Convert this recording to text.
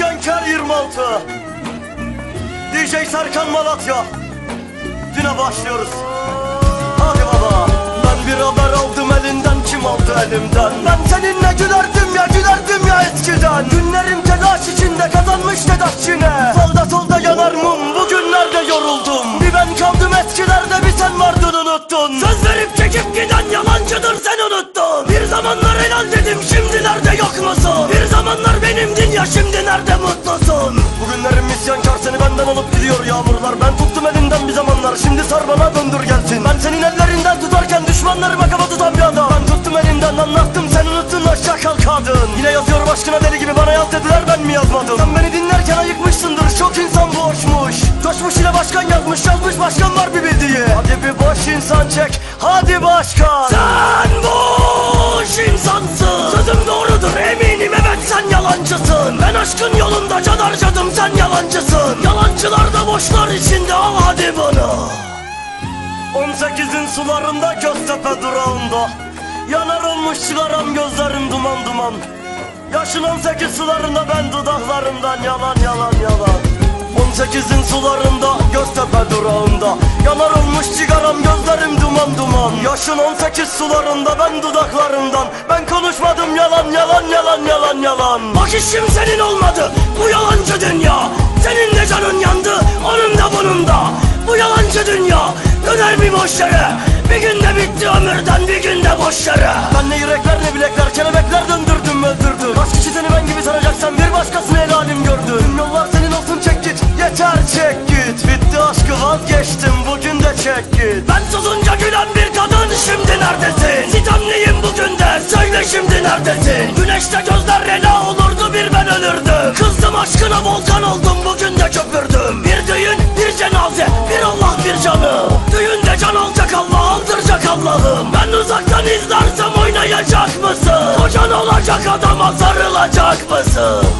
İsyankar 26 DJ Serkan Malatya. Güne başlıyoruz. Hadi baba Ben bir haber aldım elinden kim aldı elimden? Ben seninle gülerdim ya gülerdim ya eskiden. Günlerim telaş içinde kazanmış tedaşçine Solda solda yanar mum bugünlerde yoruldum. Bir ben kaldım eskilerde bir sen vardın unuttun. Söz verip çekip giden yalancıdır sen unuttun. Bir zamanlar helal dedim şimdi nerede yok zamanlar benimdin ya şimdi nerede mutlusun? Bugünlerim isyankar seni benden alıp gidiyor yağmurlar. Ben tuttum elinden bir zamanlar. Şimdi sar bana döndür gelsin. Ben senin ellerinden tutarken düşmanlarıma kafa tutan bir adam. Ben tuttum elinden anlattım. Sen unuttun aşağı kal kadın Yine yazıyor başkına deli gibi bana yaz dediler ben mi yazmadım? Sen beni dinlerken ayıkmışsındır. Çok insan boşmuş Coşmuş ile başkan yazmış yazmış başkan var bir bildiği. Hadi bir boş insan çek hadi başkan. Sen boş insansın aşkın yolunda can harcadım sen yalancısın. Yalancılar da boşlar içinde al hadi bunu. 18'in sularında Göztepe durağında. Yanar olmuş sigaram gözlerim duman duman. Yaşın 18 sularında ben dudaklarımdan yalan yalan yalan. 18'in sularında Göztepe durağında. Yanar olmuş sigaram gözlerim duman duman. Yaşın 18 sularında ben dudaklarımdan. Ben yalan yalan yalan yalan. Bak işim senin olmadı. Bu yalancı dünya. Senin de canın yandı onun da bunun da. Bu yalancı dünya. Döner bir boş yere. Bir günde bitti ömürden bir günde boş yere. Ben ne yürekler ne bilekler kelebekler döndürdüm öldürdüm. Kaç kişi seni ben gibi sanacaksan bir başkasını helalim gördüm Tüm yollar senin olsun çek git. Yeter çek git. Bitti aşkı vazgeçtim. Bugün de çek git. Ben susunca gülen bir şimdi neredesin? Sitemliyim bugün de? Söyle şimdi neredesin? Güneşte gözler rela olurdu bir ben ölürdüm. Kızdım aşkına volkan oldum bugün de köpürdüm. Bir düğün bir cenaze bir Allah bir canı. Düğünde can alacak Allah aldıracak Allah'ım. Ben uzaktan izlersem oynayacak mısın? Kocan olacak adama sarılacak mısın